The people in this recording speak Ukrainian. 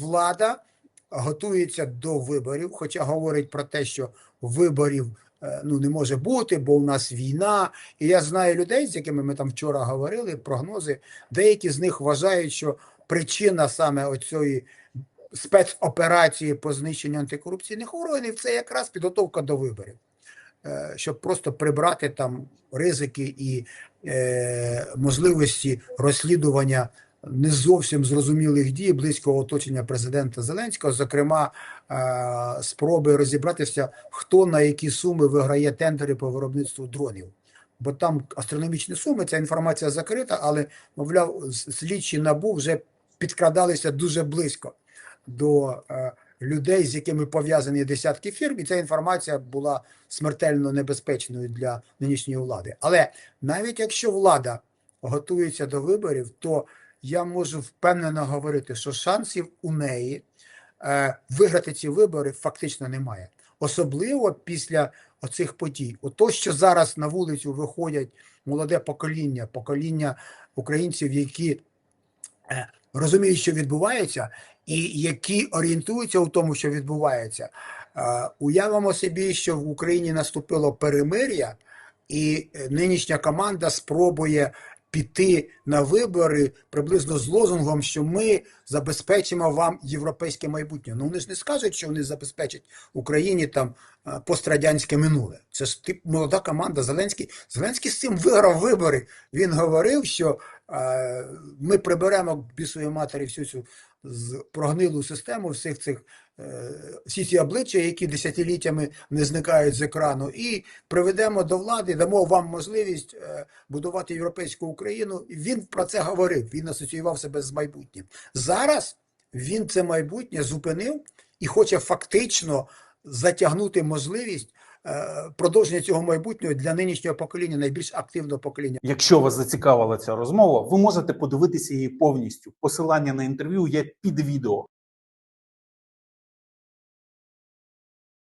влада готується до виборів, хоча говорить про те, що виборів е, ну не може бути, бо у нас війна. І я знаю людей, з якими ми там вчора говорили, прогнози. Деякі з них вважають, що причина саме оцієї спецоперації по знищенню антикорупційних органів це якраз підготовка до виборів. Е, Щоб просто прибрати там ризики і е, можливості розслідування не зовсім зрозумілих дій близького оточення президента Зеленського, зокрема, е, спроби розібратися, хто на які суми виграє тендери по виробництву дронів. Бо там астрономічні суми, ця інформація закрита, але, мовляв, слідчі набу вже підкрадалися дуже близько до е, людей, з якими пов'язані десятки фірм, і ця інформація була смертельно небезпечною для нинішньої влади. Але навіть якщо влада готується до виборів, то я можу впевнено говорити, що шансів у неї е, виграти ці вибори фактично немає. Особливо після оцих подій. Ото, що зараз на вулицю виходять молоде покоління, покоління українців, які е, розуміють, що відбувається, і які орієнтуються у тому, що відбувається. Е, Уявимо собі, що в Україні наступило перемир'я, і е, нинішня команда спробує піти на вибори приблизно з лозунгом, що ми забезпечимо вам європейське майбутнє. Ну вони ж не скажуть, що вони забезпечать Україні там пострадянське минуле. Це ж тип молода команда Зеленський. Зеленський з цим виграв вибори. Він говорив, що е, ми приберемо к матері всю цю прогнилу систему всіх цих е, всі ці обличчя, які десятиліттями не зникають з екрану, і приведемо до влади, дамо вам можливість е, будувати європейську Україну. Він про це говорив. Він асоціював себе з майбутнім. Зараз він це майбутнє зупинив і хоче фактично затягнути можливість продовження цього майбутнього для нинішнього покоління, найбільш активного покоління. Якщо вас зацікавила ця розмова, ви можете подивитися її повністю. Посилання на інтерв'ю є під відео.